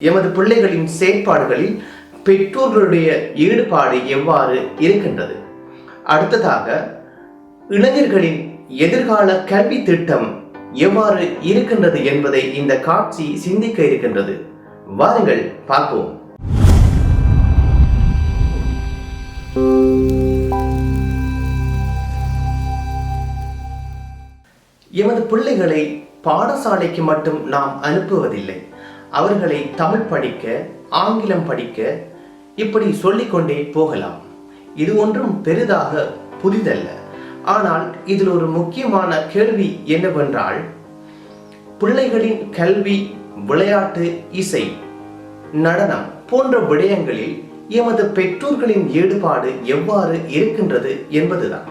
எமது பிள்ளைகளின் செயற்பாடுகளில் பெற்றோர்களுடைய ஈடுபாடு எவ்வாறு இருக்கின்றது? அடுத்ததாக இளைஞர்களின் எதிர்கால கல்வி திட்டம் எவ்வாறு இருக்கின்றது என்பதை இந்த காட்சி சிந்திக்க இருக்கின்றது. வாருங்கள் பார்ப்போம். எமது பிள்ளைகளை பாடசாலைக்கு மட்டும் நாம் அனுப்புவதில்லை. அவர்களை தமிழ் படிக்க ஆங்கிலம் படிக்க இப்படி சொல்லிக்கொண்டே போகலாம். இது ஒன்றும் பெரிதாக புதிதல்ல. ஆனால் இதில் ஒரு முக்கியமான கேள்வி என்னவென்றால் பிள்ளைகளின் கல்வி விளையாட்டு இசை நடனம் போன்ற விடயங்களில் எமது பெற்றோர்களின் ஈடுபாடு எவ்வாறு இருக்கின்றது என்பதுதான்.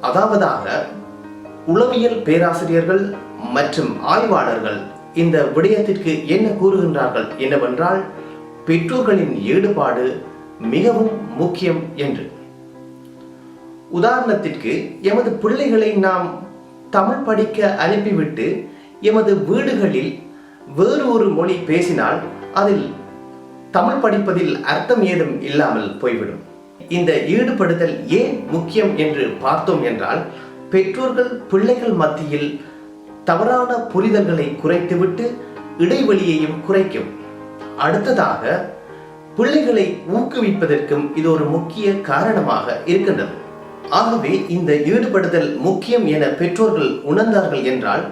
அதாவதாக உளவியல் பேராசிரியர்கள் மற்றும் ஆய்வாளர்கள் இந்த விடயத்திற்கு என்ன கூறுகின்றார்கள்? என்னவென்றால் பெற்றோர்களின் ஈடுபாடு மிகவும் முக்கியம் என்று. உதாரணத்திற்கு எமது பிள்ளைகளை நாம் தமிழ் படிக்க அனுப்பிவிட்டு எமது வீடுகளில் வேறு ஒரு மொழி பேசினால் அதில் தமிழ் படிப்பதில் அர்த்தம் ஏதும் இல்லாமல் போய்விடும். இந்த ஈடுபடுதல் ஏன் முக்கியம் என்று பார்த்தோம் என்றால் பெற்றோர்கள் பிள்ளைகள் மத்தியில் தவறான புரிதல்களை குறைத்துவிட்டு இடைவெளியையும் குறைக்கும். அடுத்ததாக பிள்ளைகளை ஊக்குவிப்பதற்கும் இது ஒரு முக்கிய காரணமாக இருக்கின்றது. ஆகவே இந்த ஈடுபடுதல் முக்கியம் என பெற்றோர்கள் உணர்ந்தார்கள் என்றால்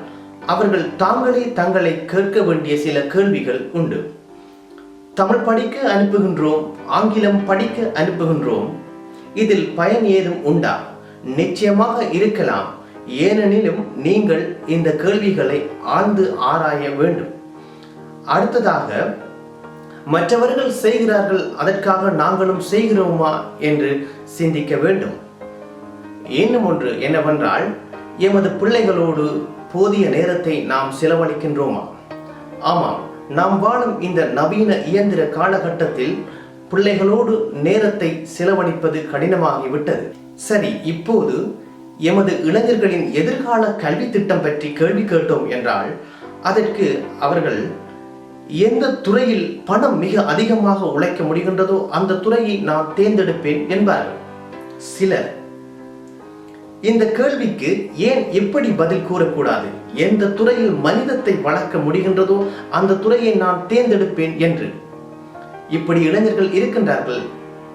அவர்கள் தாங்களே தங்களை கேட்க வேண்டிய சில கேள்விகள் உண்டு. தமிழ் படிக்க அனுப்புகின்றோம் ஆங்கிலம் படிக்க அனுப்புகின்றோம் இதில் பயன் ஏதும் உண்டா? நிச்சயமாக இருக்கலாம். ஏனெனிலும் நீங்கள் இந்த கேள்விகளை ஆழ்ந்து ஆராய வேண்டும். அடுத்ததாக மற்றவர்கள் செய்கிறார்கள் அதற்காக நாங்களும் செய்கிறோமா என்று சிந்திக்க வேண்டும். இன்னும் ஒன்று என்னவென்றால் எமது பிள்ளைகளோடு போதிய நேரத்தை நாம் செலவழிக்கின்றோமா? ஆமாம் நாம் வாழும் இந்த நவீன இயந்திர காலகட்டத்தில் பிள்ளைகளோடு நேரத்தை செலவழிப்பது கடினமாகிவிட்டது. சரி இப்போது எமது இளைஞர்களின் எதிர்கால கல்வி திட்டம் பற்றி கேள்வி கேட்டோம் என்றால் அதற்கு அவர்கள் எந்த துறையில் பணம் மிக அதிகமாக உழைக்க முடிகின்றதோ அந்த துறையை நான் தேர்ந்தெடுப்பேன் என்பார்கள் சிலர் இந்த கேள்விக்கு ஏன் எப்படி பதில் கூறக்கூடாது? எந்த துறையில் மனிதத்தை வளர்க்க முடிகின்றதோ அந்த துறையை நான் தேர்ந்தெடுப்பேன் என்று. இப்படி இளைஞர்கள் இருக்கின்றார்கள்.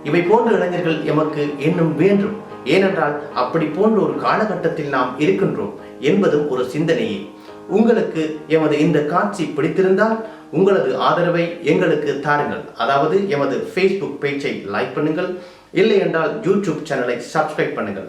இவை போன்ற இளைஞர்கள் எமக்கு இன்னும் வேண்டும். ஏனென்றால் அப்படி போன்ற ஒரு காலகட்டத்தில் நாம் இருக்கின்றோம் என்பதும் ஒரு சிந்தனையே. உங்களுக்கு எமது இந்த காட்சி பிடித்திருந்தால் உங்களது ஆதரவை எங்களுக்கு தாருங்கள். அதாவது எமது ஃபேஸ்புக் பேஜை லைக் பண்ணுங்கள். இல்லை என்றால் யூடியூப் சேனலை சப்ஸ்கிரைப் பண்ணுங்கள்.